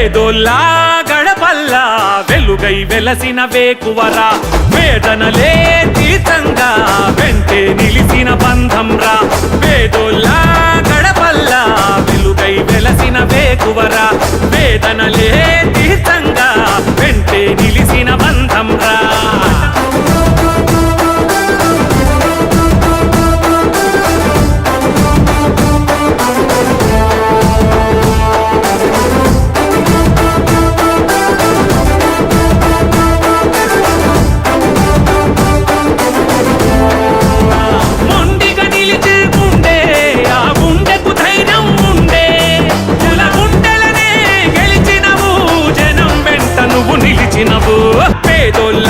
వేదోల్లా గడపల్లా వెలుగై వెలసిన వేకువరా వేదనలే తీర్థంగా వెంటే నిలిసిన బంధం రా వేదోల్లా గడపల్లా వెలుగై వెలసిన వేకువరా వేదనలే తీర్థంగా చేసినవు పేదోళ్ళ